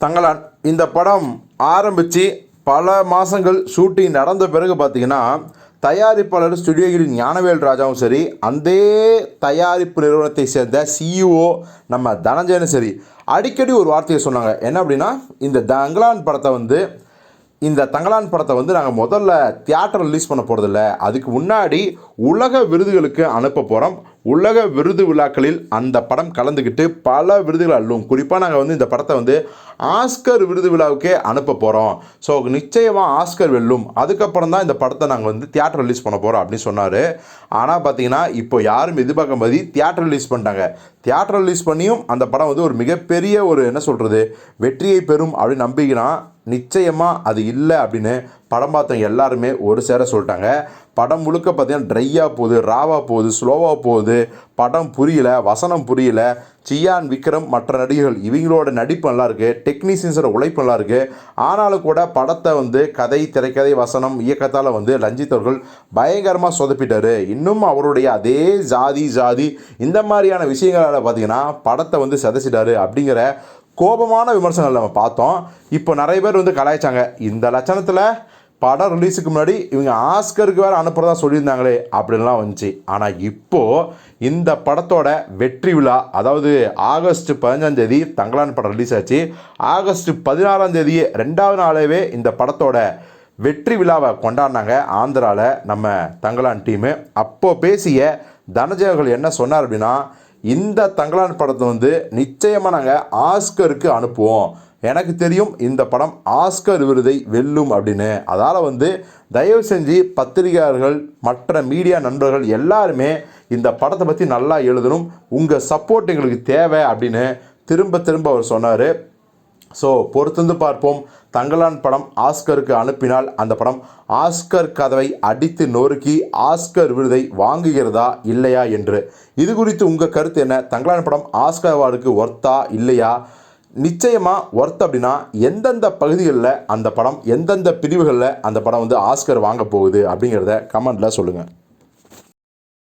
தங்களான் இந்த படம் ஆரம்பித்து பல மாதங்கள் ஷூட்டிங் நடந்த பிறகு பார்த்திங்கன்னா தயாரிப்பாளர் ஸ்டுடியோகிரி ஞானவேல் ராஜாவும் சரி அந்த தயாரிப்பு நிறுவனத்தை சேர்ந்த சிஇஓ நம்ம தனஞ்சயனும் சரி அடிக்கடி ஒரு வார்த்தையை சொன்னாங்க. என்ன அப்படின்னா இந்த தங்கலான் படத்தை வந்து இந்த தங்கலான் படத்தை வந்து நாங்கள் முதல்ல தியேட்டர் ரிலீஸ் பண்ண போகிறதில்ல அதுக்கு முன்னாடி உலக விருதுகளுக்கு அனுப்ப போகிறோம் உலக விருது விழாக்களில் அந்த படம் கலந்துக்கிட்டு பல விருதுகள் அள்ளும். குறிப்பாக நாங்கள் வந்து இந்த படத்தை வந்து ஆஸ்கர் விருது விழாவுக்கே அனுப்ப போகிறோம் ஸோ நிச்சயமாக ஆஸ்கர் வெல்லும். அதுக்கப்புறம் தான் இந்த படத்தை நாங்கள் வந்து தியேட்டர் ரிலீஸ் பண்ண போகிறோம் அப்படின்னு சொன்னார். ஆனால் பார்த்தீங்கன்னா இப்போ யாரும் எதிர்பார்க்க மாதிரி தியேட்டர் ரிலீஸ் பண்ணிட்டாங்க. தியேட்டர் ரிலீஸ் பண்ணியும் அந்த படம் வந்து ஒரு மிகப்பெரிய ஒரு என்ன சொல்கிறது வெற்றியை பெறும் அப்படின்னு நம்பிக்கைனா நிச்சயமாக அது இல்லை அப்படின்னு படம் பார்த்தவங்க எல்லாருமே ஒரு சேர சொல்லிட்டாங்க. படம் முழுக்க பார்த்தீங்கன்னா ட்ரையாக போகுது ராவாக போகுது ஸ்லோவாக போகுது. படம் புரியல வசனம் புரியல. சியான் விக்ரம் மற்ற நடிகர்கள் இவங்களோட நடிப்பு நல்லா இருக்குது டெக்னீஷியன்ஸோட உழைப்பு நல்லா இருக்குது ஆனாலும் கூட படத்தை வந்து கதை திரைக்கதை வசனம் இயக்கத்தால் வந்து ரஞ்சித் அவர்கள் பயங்கரமாக சொதப்பிட்டார். இன்னும் அவருடைய அதே ஜாதி ஜாதி இந்த மாதிரியான விஷயங்களால் பார்த்தீங்கன்னா படத்தை வந்து சதச்சிட்டாரு அப்படிங்கிற கோபமான விமர்சனங்கள் நம்ம பார்த்தோம். இப்போ நிறைய பேர் வந்து கலாய்ச்சாங்க. இந்த லட்சணத்தில் படம் ரிலீஸுக்கு முன்னாடி இவங்க ஆஸ்கருக்கு வேறு அனுப்புகிறதா சொல்லியிருந்தாங்களே அப்படின்லாம் வந்துச்சு. ஆனால் இப்போது இந்த படத்தோட வெற்றி விழா அதாவது ஆகஸ்ட் பதினஞ்சாந்தேதி தங்களான் தங்கலான் படம் ரிலீஸ் ஆச்சு. ஆகஸ்ட் பதினாறாந்தேதி ரெண்டாவது நாளாவே இந்த படத்தோட வெற்றி விழாவை கொண்டாடினாங்க ஆந்திராவில் நம்ம தங்கலான் டீமு அப்போது பேசிய தனஜயர்கள் என்ன சொன்னார் அப்படின்னா இந்த தங்கலான் படத்தை வந்து நிச்சயமாக நாங்கள் ஆஸ்கருக்கு அனுப்புவோம். எனக்கு தெரியும் இந்த படம் ஆஸ்கர் விருதை வெல்லும் அப்படின்னு. அதால் வந்து தயவு செஞ்சு பத்திரிகையாளர்கள் மற்ற மீடியா நண்பர்கள் எல்லாருமே இந்த படத்தை பற்றி நல்லா எழுதணும். உங்கள் சப்போர்ட் எங்களுக்கு தேவை அப்படின்னு திரும்ப திரும்ப அவர் சொன்னார். ஸோ பொறுத்திருந்து பார்ப்போம். தங்கலான் படம் ஆஸ்கருக்கு அனுப்பினால் அந்த படம் ஆஸ்கர் கதவை அடித்து நொறுக்கி ஆஸ்கர் விருதை வாங்குகிறதா இல்லையா என்று. இது குறித்து உங்கள் கருத்து என்ன? தங்கலான் படம் ஆஸ்கர் அவார்டுக்கு ஒர்த்தா இல்லையா? நிச்சயமாக ஒர்த் அப்படின்னா எந்தெந்த பகுதிகளில் அந்த படம் எந்தெந்த பிரிவுகளில் அந்த படம் வந்து ஆஸ்கர் வாங்க போகுது அப்படிங்கிறத கமெண்ட்டில் சொல்லுங்கள்